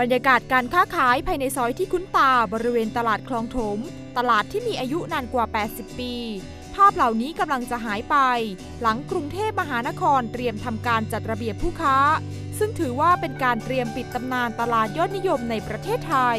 บรรยากาศการค้าขายภายในซอยที่คุ้นตาบริเวณตลาดคลองถม ตลาดที่มีอายุนานกว่า 80 ปี ภาพเหล่านี้กำลังจะหายไป หลังกรุงเทพมหานครเตรียมทำการจัดระเบียบผู้ค้า ซึ่งถือว่าเป็นการเตรียมปิดตำนานตลาดยอดนิยมในประเทศไทย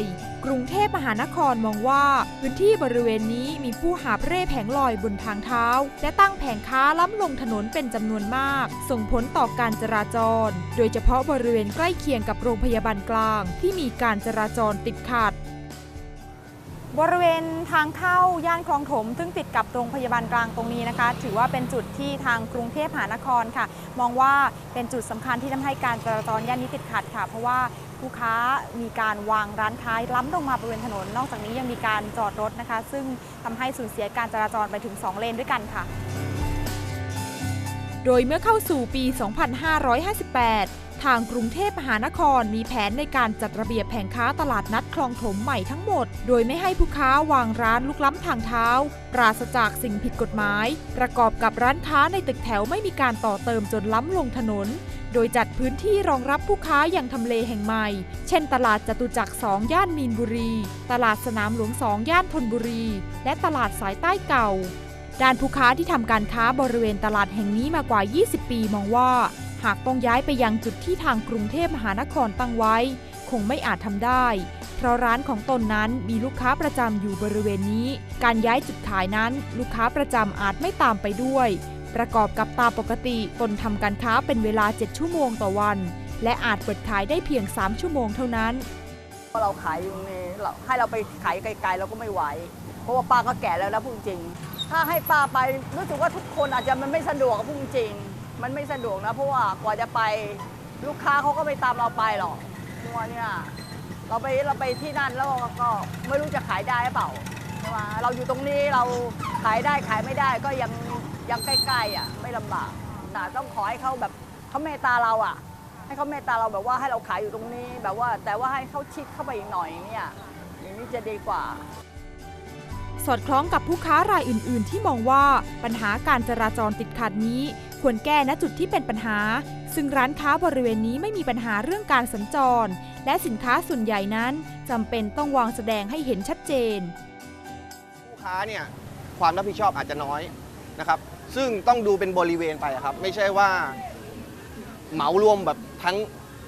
กรุงเทพมหานครมองว่า พื้นที่บริเวณนี้มีผู้หาบเร่แผงลอยบนทางเท้า และตั้งแผงค้าล้ำลงถนนเป็นจำนวนมาก ส่งผลต่อการจราจร โดยเฉพาะบริเวณใกล้เคียงกับโรงพยาบาลกลาง ที่มีการจราจรติดขัดบริเวณทางเข้าย่านคลองถม ซึ่งติดกับโรงพยาบาลกลางตรงนี้นะคะ ถือว่าเป็นจุดที่ทางกรุงเทพมหานครค่ะ มองว่าเป็นจุดสำคัญที่ทำให้การจราจรย่านนี้ติดขัดค่ะ เพราะว่า ผู้ค้ามีการวางร้านค้าล้ำลงมาบริเวณถนน นอกจากนี้ยังมีการจอดรถนะคะ ซึ่งทำให้สูญเสียการจราจรไปถึง 2 เลนด้วยกันค่ะ โดยเมื่อเข้าสู่ปี 2558ทางกรุงเทพมหานครมีแผนในการจัดระเบียบแผงค้าตลาดนัดคลองถมใหม่ทั้งหมด โดยไม่ให้ผู้ค้าวางร้านลุกล้ำทางเท้า ปราศจากสิ่งผิดกฎหมาย ประกอบกับร้านค้าในตึกแถวไม่มีการต่อเติมจนล้ำลงถนน โดยจัดพื้นที่รองรับผู้ค้าอย่างทำเลแห่งใหม่ เช่น ตลาดจตุจักร 2 ย่านมีนบุรี ตลาดสนามหลวง 2 ย่านธนบุรี และตลาดสายใต้เก่า ด้านผู้ค้าที่ทำการค้าบริเวณตลาดแห่งนี้มากว่า 20 ปีมองว่า หากต้องย้ายไปยังจุดที่ทางกรุงเทพมหานครตั้งไว้ คงไม่อาจทำได้ เพราะร้านของตนนั้นมีลูกค้าประจำอยู่บริเวณนี้ การย้ายจุดขายนั้น ลูกค้าประจำอาจไม่ตามไปด้วย ประกอบกับตาปกติตนทำการค้าเป็นเวลา 7 ชั่วโมงต่อวัน และอาจเปิดขายได้เพียง 3 ชั่วโมงเท่านั้นเพราะเราขายอยู่ในให้เราไปขายไกลๆเราก็ไม่ไหว เพราะว่าป้าก็แก่แล้วนะพูดจริง ถ้าให้ป้าไปรู้สึกว่าทุกคนอาจจะมันไม่สะดวกพูดจริง มันไม่สะดวกนะเพราะว่ากว่าจะไปลูกค้าเขาก็ไม่ตามเราไปหรอกเพราะว่าเนี่ยเราไปเราไปที่นั่นแล้วก็ไม่รู้จะขายได้หรือเปล่าใช่ไหมเราอยู่ตรงนี้เราขายได้ขายไม่ได้ก็ยัง ยังใกล้ๆอะไม่ลำบากแต่ต้องขอให้เขาแบบเขาเมตตาเราอะ ให้เขาเมตตาเราแบบว่าให้เราขายอยู่ตรงนี้ แบบว่าแต่ว่าให้เขาชิดเข้าไปอีกหน่อยเนี่ยอย่างนี้จะดีกว่า สอดคล้องกับผู้ค้ารายอื่น ๆ ที่มองว่าปัญหาการจราจรติดขัดนี้ ควรแก้ณจุดที่เป็นปัญหา ซึ่งร้านค้าบริเวณนี้ไม่มีปัญหาเรื่องการสัญจร และสินค้าส่วนใหญ่นั้นจำเป็นต้องวางแสดงให้เห็นชัดเจน ผู้ค้าเนี่ยความรับผิดชอบอาจจะน้อยนะครับ ซึ่งต้องดูเป็นบริเวณไปครับ ไม่ใช่ว่าเหมารวมแบบทั้ง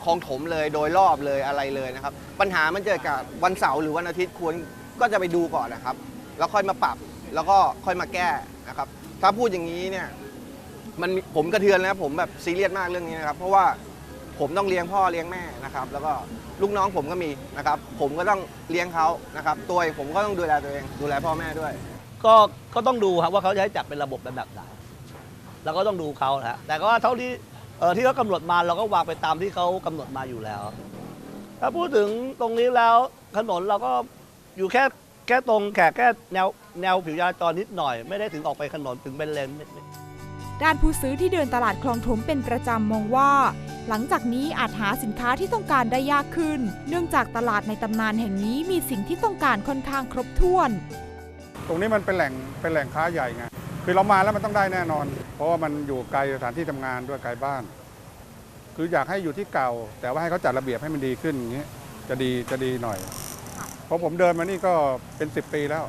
คลองถมเลยโดยรอบเลยอะไรเลยนะครับ ปัญหามันเกิดกับวันเสาร์หรือวันอาทิตย์ควรก็จะไปดูก่อนนะครับ แล้วค่อยมาปรับแล้วก็ค่อยมาแก้นะครับ ถ้าพูดอย่างนี้เนี่ยมันผมกระเทือนแล้วผมแบบซีเรียสมากเรื่องนี้นะครับ เพราะว่าผมต้องเลี้ยงพ่อเลี้ยงแม่นะครับ แล้วก็ลูกน้องผมก็มีนะครับ ผมก็ต้องเลี้ยงเขานะครับ ตัวเองผมก็ต้องดูแลตัวเอง ดูแลพ่อแม่ด้วย ก็ก็ต้องดูครับว่าเขาจะให้จัดเป็นระบบแบบไหนเราก็ต้องดูเขาฮะแต่ก็ว่าเท่าที่เออที่เขากำหนดมาเราก็วางไปตามที่เขากำหนดมาอยู่แล้ว ถ้าพูดถึงตรงนี้แล้วถนนเราก็อยู่แค่แค่ตรงแค่แค่แนวแนวผิวจราจรนิดหน่อย ไม่ได้ถึงออกไปถนนถึงเป็นเลนด้านผู้ซื้อที่เดินตลาดคลองถมเป็นประจำมองว่า หลังจากนี้อาจหาสินค้าที่ต้องการได้ยากขึ้น เนื่องจากตลาดในตำนานแห่งนี้มีสิ่งที่ต้องการค่อนข้างครบถ้วน ตรงนี้มันเป็นแหล่งเป็นแหล่งค้าใหญ่ไงคือเรามาแล้วมันต้องได้แน่นอน เพราะว่ามันอยู่ไกลสถานที่ทำงานด้วยไกลบ้าน คืออยากให้อยู่ที่เก่า แต่ว่าให้เขาจัดระเบียบให้มันดีขึ้นอย่างนี้จะดีจะดีหน่อยเพราะผมเดินมานี่ก็เป็น 10 ปีแล้ว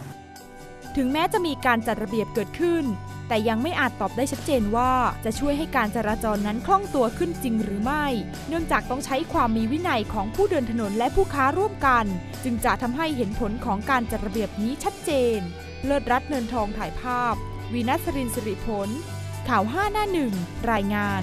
ถึงแม้จะมีการจัดระเบียบเกิดขึ้น แต่ยังไม่อาจตอบได้ชัดเจนว่าจะช่วยให้การจราจรนั้นคล่องตัวขึ้นจริงหรือไม่ เนื่องจากต้องใช้ความมีวินัยของผู้เดินถนนและผู้ค้าร่วมกัน จึงจะทำให้เห็นผลของการจัดระเบียบนี้ชัดเจน เลิศรัตน์เนินทองถ่ายภาพ วีนัสรินสิริผลข่าว 5 หน้าหนึ่งรายงาน